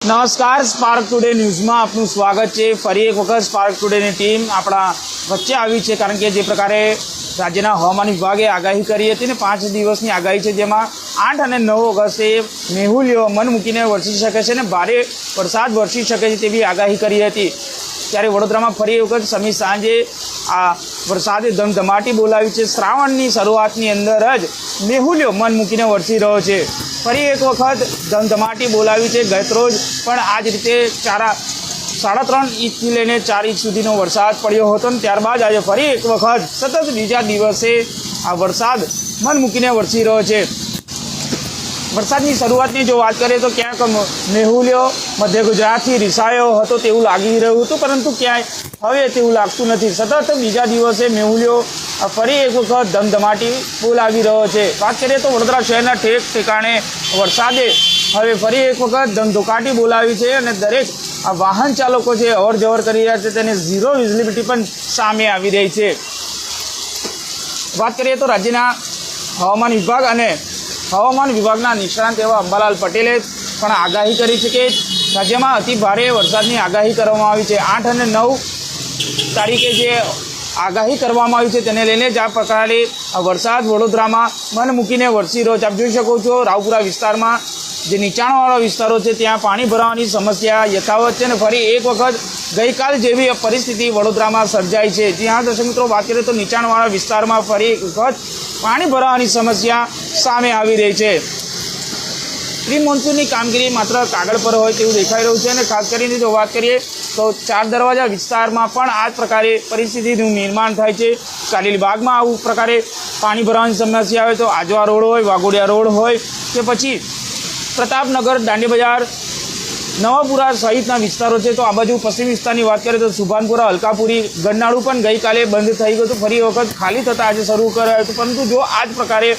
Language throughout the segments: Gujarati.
નમસ્કાર સ્પાર્ક ટુડે ન્યૂઝમાં આપનું સ્વાગત છે. ફરી એક વખત સ્પાર્ક ટુડેની ટીમ આપણા વચ્ચે આવી છે, કારણ કે જે પ્રકારે રાજ્યના હવામાન વિભાગે આગાહી કરી હતી ને પાંચ દિવસની આગાહી છે, જેમાં આઠ અને નવ ઓગસ્ટે મેહુલીઓ મન મૂકીને વરસી શકે છે ને ભારે વરસાદ વરસી શકે છે તેવી આગાહી કરી હતી. ત્યારે વડોદરામાં ફરી વખત સમી સાંજે આ વરસાદે ધમધમાટી બોલાવી છે. શ્રાવણની શરૂઆતની અંદર જ મેહુલ્યો મન મૂકીને વરસી રહ્યો છે. ફરી એક વખત ધમધમાટી બોલાવી છે. ગતરોજ પણ આ જ રીતે ચારા સાડા ત્રણ ઇંચથી લઈને ચાર ઇંચ સુધીનો વરસાદ પડ્યો હતો ને ત્યારબાદ આજે ફરી એક વખત સતત બીજા દિવસે આ વરસાદ મન મૂકીને વરસી રહ્યો છે. વરસાદની શરૂઆતની જો વાત કરીએ તો ક્યાંક મેહુલ્યો મધ્ય ગુજરાતથી રિસાયો હતો તેવું લાગી રહ્યું હતું, પરંતુ ક્યાંય હવે તેવું લાગતું નથી. સતત બીજા દિવસે મેહુલ્યો ફરી એક વખત ધમધમાટી બોલાવી રહ્યો છે. વાત કરીએ તો વડોદરા શહેરના ઠેક ઠેકાણે વરસાદે હવે ફરી એક વખત ધમધોકાટી બોલાવી છે અને દરેક આ વાહન ચાલકો જે અવર જવર કરી રહ્યા છે તેને ઝીરો વિઝિબિલિટી પણ સામે આવી રહી છે. વાત કરીએ તો રાજ્યના હવામાન વિભાગ અને હવામાન વિભાગના નિષ્ણાંત એવા અંબાલાલ પટેલે પણ આગાહી કરી છે કે રાજ્યમાં અતિ ભારે વરસાદની આગાહી કરવામાં આવી છે. આઠ અને નવ તારીખે જે આગાહી કરવામાં આવી છે તેને લઈને જ આ પ્રકારે વરસાદ વડોદરામાં મન મૂકીને વરસી રહ્યો છે. આપ જોઈ શકો છો રાવપુરા વિસ્તારમાં જે નીચાણવાળા વિસ્તારો છે, ત્યાં પાણી ભરાવાની સમસ્યા યથાવત છે ને ફરી એક વખત ગઈકાલ જેવી પરિસ્થિતિ વડોદરામાં સર્જાઈ છે. ત્યાં દર્શક મિત્રો, વાત કરીએ તો નીચાણવાળા વિસ્તારમાં ફરી એક વખત પાણી ભરાવાની સમસ્યા સામે આવી રહી છે. પ્રી મોન્સૂનની કામગીરી માત્ર કાગળ પર હોય તેવું દેખાઈ રહ્યું છે અને ખાસ કરીને જો વાત કરીએ તો ચાર દરવાજા વિસ્તારમાં પણ આ જ પ્રકારે પરિસ્થિતિનું નિર્માણ થાય છે. કાલીલબાગમાં આવું પ્રકારે પાણી ભરાવાની સમસ્યા હોય તો આજવા રોડ હોય, વાઘોડિયા રોડ હોય કે પછી પ્રતાપનગર, દાંડી બજાર, નવાપુરા સહિતના વિસ્તારો છે. તો આ બાજુ પશ્ચિમ વિસ્તારની વાત કરીએ તો સુભાનપુરા, હલકાપુરી, ગરનાળું પણ ગઈકાલે બંધ થઈ ગયું હતું. ફરી વખત ખાલી થતાં આજે શરૂ કરાયું હતું. પરંતુ જો આ જ પ્રકારે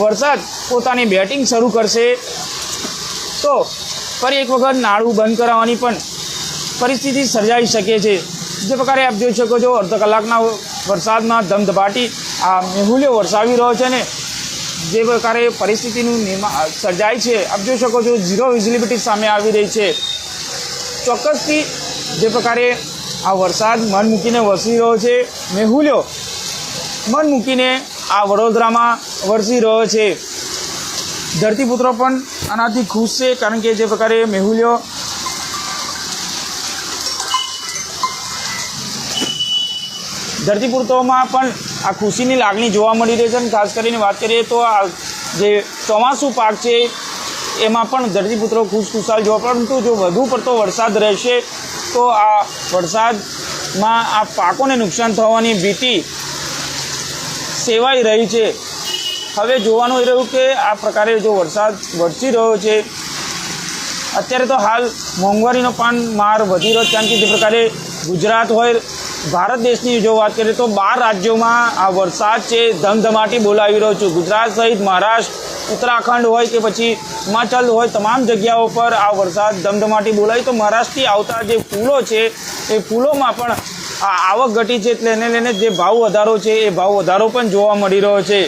વરસાદ પોતાની બેટિંગ શરૂ કરશે, તો ફરી એક વખત નાળું બંધ કરાવવાની પણ પરિસ્થિતિ સર્જાઈ શકે છે. જે પ્રકારે આપ જોઈ શકો છો, અડધો કલાકના વરસાદમાં ધમધપાટી આ મેહુલ્યો વરસાવી રહ્યો છે ને જે પ્રકારે પરિસ્થિતિનું નિર્માણ સર્જાય છે. આપ જોઈ શકો છો ઝીરો વિઝિબિલિટી સામે આવી રહી છે. ચોક્કસથી જે પ્રકારે આ વરસાદ મન મૂકીને વરસી રહ્યો છે મેહુલ્યો મન મૂકીને આ વડોદરામાં વરસી રહ્યો છે. ધરતીપુત્રો પણ આનાથી ખુશ છે, કારણ કે જે પ્રકારે મેહુલ્યો ધરતીપુત્રોમાં પણ આ ખુશીની લાગણી જોવા મળી રહી છે અને ખાસ કરીને વાત કરીએ તો આ જે ચોમાસું પાક છે, એમાં પણ ધરતીપુત્રો ખુશખુશાલ જોવા પરંતુ જો વધુ પડતો વરસાદ રહેશે, તો આ વરસાદમાં આ પાકોને નુકસાન થવાની ભીતિ સેવાઈ રહી છે. હવે જોવાનું એ રહ્યું કે આ પ્રકારે જો વરસાદ વરસી રહ્યો છે અત્યારે તો હાલ મોંઘવારીનો પણ માર વધી રહ્યો છે. કારણ જે પ્રકારે ગુજરાત હોય, ભારત દેશની જો વાત કરીએ તો બાર રાજ્યોમાં આ વરસાદ છે, ધમધમાટી બોલાવી રહ્યો છું. ગુજરાત સહિત મહારાષ્ટ્ર, ઉત્તરાખંડ હોય કે પછી હિમાચલ હોય, તમામ જગ્યાઓ પર આ વરસાદ, ધમધમાટી બોલાવી. તો મહારાષ્ટ્રથી આવતા જે ફૂલો છે, એ ફૂલોમાં પણ આ આવક ઘટી છે. એટલે એને લઈને જે ભાવ વધારો છે, એ ભાવ વધારો પણ જોવા મળી રહ્યો છે.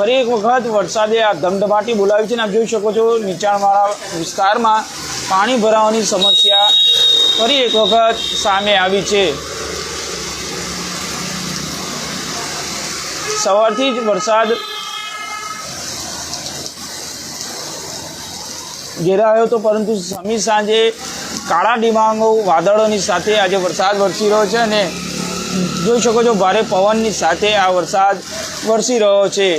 ફરી એક વખત વરસાદે આ ધમધમાટી બોલાવી છે અને આપ જોઈ શકો છો, નીચાણવાળા વિસ્તારમાં પાણી ભરાવાની સમસ્યા ફરી એક વખત સામે આવી છે. સવારથી જ વરસાદ ઘેરાયો હતો, પરંતુ સમી સાંજે કાળા ડિબાંગો, વાદળોની સાથે આજે વરસાદ વરસી રહ્યો છે અને જોઈ શકો છો, ભારે પવનની સાથે આ વરસાદ વરસી રહ્યો છે.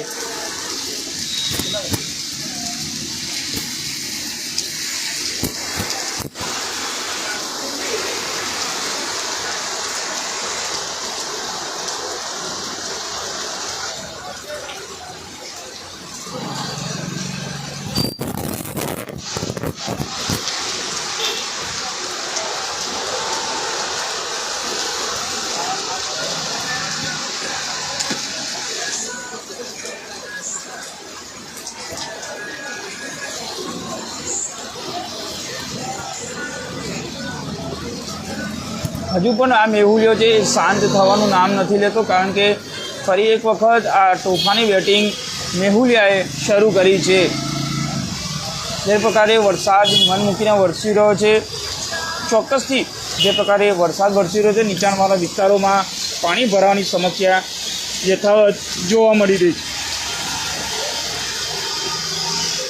હજુ પણ આ મેહુલિયો છે એ શાંત થવાનું નામ નથી લેતો, કારણ કે ફરી એક વખત આ તોફાની બેટિંગ મેહુલિયાએ શરૂ કરી છે. જે પ્રકારે વરસાદ મન મૂકીને વરસી રહ્યો છે, ચોક્કસથી જે પ્રકારે વરસાદ વરસી રહ્યો છે, નીચાણવાળા વિસ્તારોમાં પાણી ભરાવાની સમસ્યા યથાવત જોવા મળી રહી છે.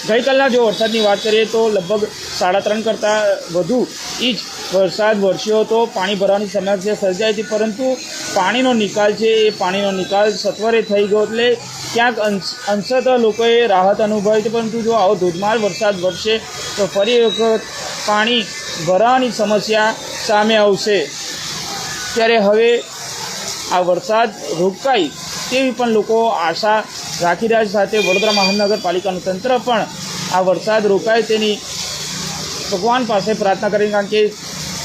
ગઈકાલના જો વરસાદની વાત કરીએ તો લગભગ સાડા ત્રણ કરતાં વધુ ઇંચ વરસાદ વરસ્યો હતો, પાણી ભરવાની સમસ્યા સર્જાઈ હતી, પરંતુ પાણીનો નિકાલ છે, એ પાણીનો નિકાલ સત્વરે થઈ ગયો એટલે ક્યાંક અંશ, અંશતઃ લોકોએ રાહત અનુભવી હતી, પરંતુ જો આવો ધોધમાર વરસાદ વરસે, તો ફરી વખત પાણી ભરાવાની સમસ્યા સામે આવશે. ત્યારે હવે આ વરસાદ રોકાય તેવી પણ લોકો આશા રાખી રહ્યા છે. સાથે વડોદરા મહાનગરપાલિકાનું તંત્ર પણ આ વરસાદ રોકાય તેની ભગવાન પાસે પ્રાર્થના કરી, કારણ કે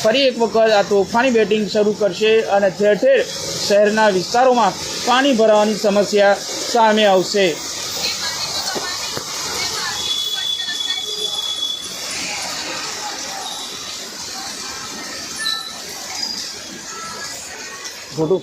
ફરી એક વખત આ તોફાની બેટિંગ શરૂ કરશે અને ઠેર ઠેર શહેરના વિસ્તારોમાં પાણી ભરાવાની સમસ્યા સામે આવશે. ખોટું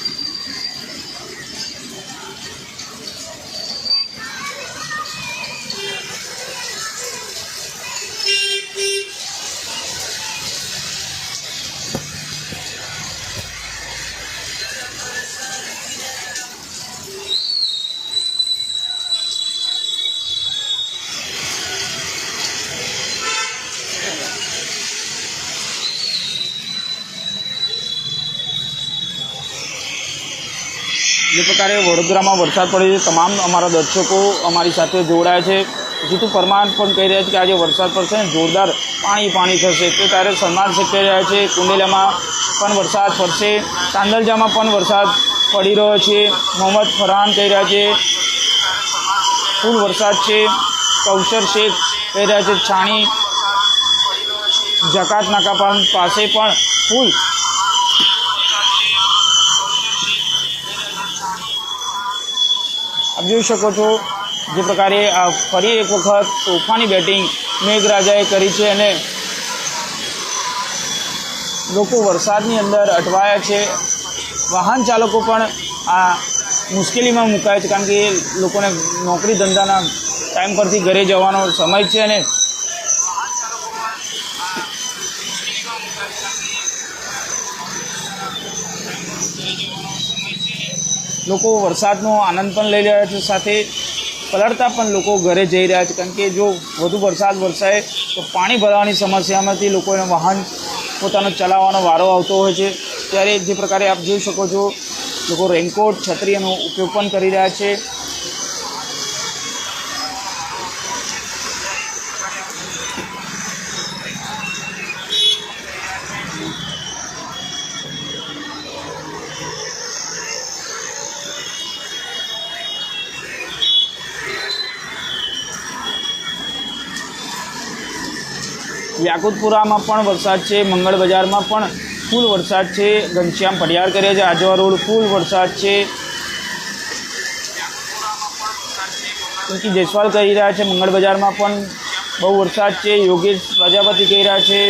જે પ્રકારે વડોદરામાં વરસાદ પડે છે, તમામ અમારા દર્શકો અમારી સાથે જોડાયા છે. જીતુ પરમાર પણ કહી રહ્યા છે કે આજે વરસાદ પડશે ને જોરદાર પાણી પાણી થશે. તો ત્યારે સન્માન શક્ય રહ્યા છે, કુંડેલામાં પણ વરસાદ પડશે. તાંદલજામાં પણ વરસાદ પડી રહ્યો છે. મોહમ્મદ ફરહાન કહી રહ્યા છે, ફૂલ વરસાદ છે. કૌશર શેખ કહી રહ્યા છે, છાણી જકાત નાકા પાસે પણ ફૂલ આપ જોઈ શકો છો જે પ્રકારે, આ ફરી એક વખત તોફાની બેટિંગ મેઘરાજાએ કરી છે અને લોકો વરસાદની અંદર અટવાયા છે. વાહન ચાલકો પણ આ મુશ્કેલીમાં મુકાય છે, કારણ કે એ લોકોને નોકરી ધંધાના ટાઈમ પરથી ઘરે જવાનો સમય છે અને લોકો વરસાદનો આનંદ પણ લઈ રહ્યા છે, સાથે પલળતા પણ લોકો ઘરે જઈ રહ્યા છે, કારણ કે જો વધુ વરસાદ વરસાય તો પાણી ભરવાની સમસ્યામાંથી લોકોને વાહન પોતાનો ચલાવવાનો વારો આવતો હોય છે. ત્યારે જે પ્રકારે આપ જોઈ શકો છો, લોકો રેનકોટ છત્રીનો ઉપયોગ પણ કરી રહ્યા છે. યાકુતપુરામાં પણ વરસાદ છે, મંગળ બજારમાં પણ ફૂલ વરસાદ છે, ઘનશ્યામ પડિયાર કરે છે, આજવા રોડ ફૂલ વરસાદ છે. પિંકી જયસ્વાલ કહી રહ્યા છે, મંગળ બજારમાં પણ બહુ વરસાદ છે, યોગેશ પ્રજાપતિ કહી રહ્યા છે.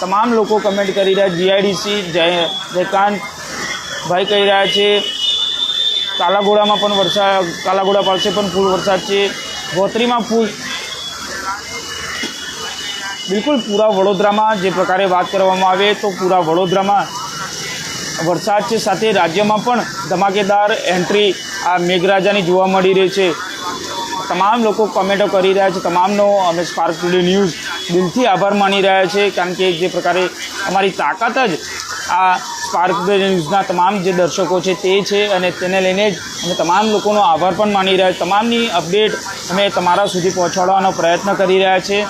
તમામ લોકો કમેન્ટ કરી રહ્યા જીઆઈડીસી જય, જયકાંત ભાઈ કહી રહ્યા છે. કાલાઘોડામાં પણ વરસાદ કાલાઘોડા પાસે પણ ફૂલ વરસાદ છે. ગોત્રીમાં ફૂલ બિલકુલ પૂરા વડોદરામાં જે પ્રકારે વાત કરવામાં આવે તો પૂરા વડોદરામાં વરસાદ છે. સાથે રાજ્યમાં પણ ધમાકેદાર એન્ટ્રી આ મેઘરાજાની જોવા મળી રહી છે. તમામ લોકો કમેન્ટો કરી રહ્યા છે. તમામનો અમે સ્પાર્ક ટુડે ન્યૂઝ દિલથી આભાર માની રહ્યા છે. કારણ કે જે પ્રકારે અમારી તાકાત જ આ સ્પાર્ક ટુડે ન્યૂઝના તમામ જે દર્શકો છે તે છે અને તેને લઈને જ અમે તમામ લોકોનો આભાર પણ માની રહ્યા છે. તમામની અપડેટ અમે તમારા સુધી પહોંચાડવાનો પ્રયત્ન કરી રહ્યા છીએ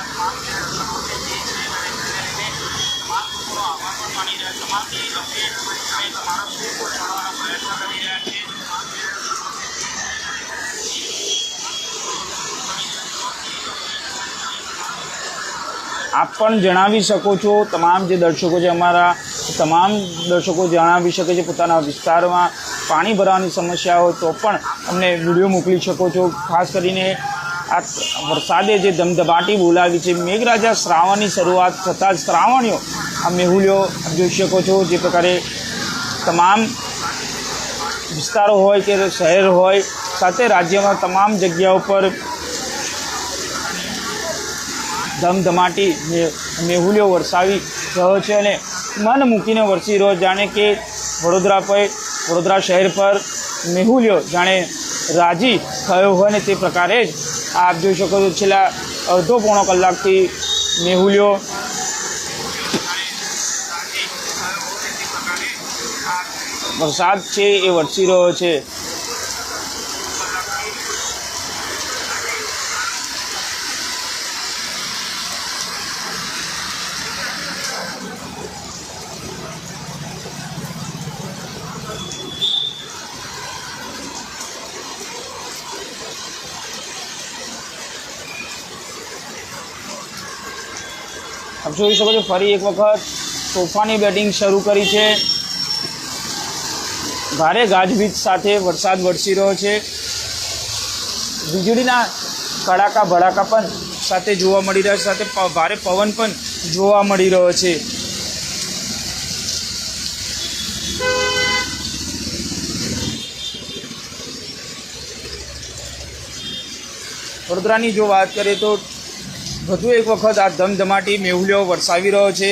પણ જણાવી શકો છો. તમામ જે દર્શકો છે અમારા, તમામ દર્શકો જણાવી શકે છે પોતાના વિસ્તારમાં પાણી ભરવાની સમસ્યા હોય તો પણ અમને વીડિયો મોકલી શકો છો. ખાસ કરીને આ વરસાદે જે ધમધમાટી બોલાવી છે, મેઘરાજા શ્રાવણની શરૂઆત થતાં જ શ્રાવણીઓ આ મેહુલીઓ જોઈ શકો છો. જે પ્રકારે તમામ વિસ્તારો હોય કે શહેર હોય, સાથે રાજ્યમાં તમામ જગ્યાઓ પર ધમધમાટી મેહુલ્યો વરસાવી રહ્યો છે અને મન મૂકીને વરસી રહ્યો જાણે કે વડોદરા પર, વડોદરા શહેર પર મેહુલીઓ જાણે રાજી થયો હોય ને તે પ્રકારે જ આપ જોઈ શકો છો છેલ્લા અડધો પોણો કલાકથી મેહુલીઓ વરસાદ છે એ વરસી રહ્યો છે. આપ જોઈ શકો છો, ફરી એક વખત તોફાની બેટિંગ શરૂ કરી છે. ભારે ગાજવીજ સાથે વરસાદ વરસી રહ્યો છે. વીજળીના કડાકા ભડાકા પણ સાથે જોવા મળી રહ્યા છે, સાથે ભારે પવન પણ જોવા મળી રહ્યો છે. વડોદરાની જો વાત કરીએ તો વધુ એક વખત આ ધમધમાટી મેહુલીઓ વરસાવી રહ્યો છે.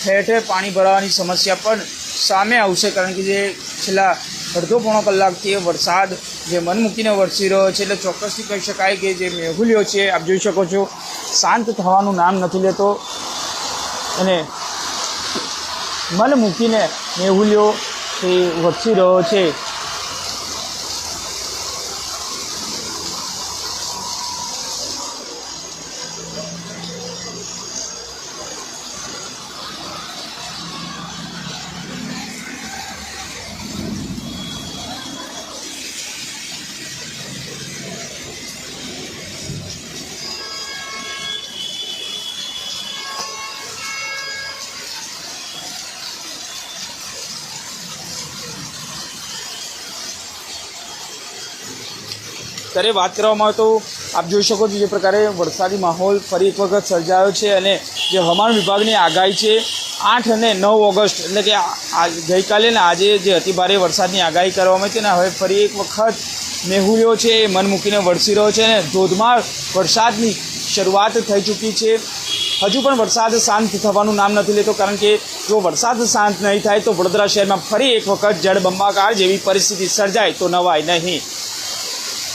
ઠેર ઠેર પાણી ભરાવાની સમસ્યા પણ સામે આવશે કારણ કે જે છેલ્લા અડધો પોણો કલાકથી વરસાદ જે મન મૂકીને વરસી રહ્યો છે એટલે ચોક્કસથી કહી શકાય કે જે મેહુલીઓ છે, આપ જોઈ શકો છો, શાંત થવાનું નામ નથી લેતો. અને મન મૂકીને મેહુલિયો એ વરસી રહ્યો છે. ત્યારે વાત કરવામાં આવે તો આપ જોઈ શકો છો જે પ્રકારે વરસાદી માહોલ ફરી એક વખત સર્જાયો છે અને જે હવામાન વિભાગની આગાહી છે, આઠ અને નવ ઓગસ્ટ, એટલે કે ગઈકાલે ને આજે જે અતિભારે વરસાદની આગાહી કરવામાં આવી હતી ને હવે ફરી એક વખત મેહુલ્યો છે, એ મન મૂકીને વરસી રહ્યો છે અને ધોધમાર વરસાદની શરૂઆત થઈ ચૂકી છે. હજુ પણ વરસાદ શાંત થવાનું નામ નથી લેતો, કારણ કે જો વરસાદ શાંત નહીં થાય તો વડોદરા શહેરમાં ફરી એક વખત જળબંબાકાર જેવી પરિસ્થિતિ સર્જાય તો નવાય નહીં.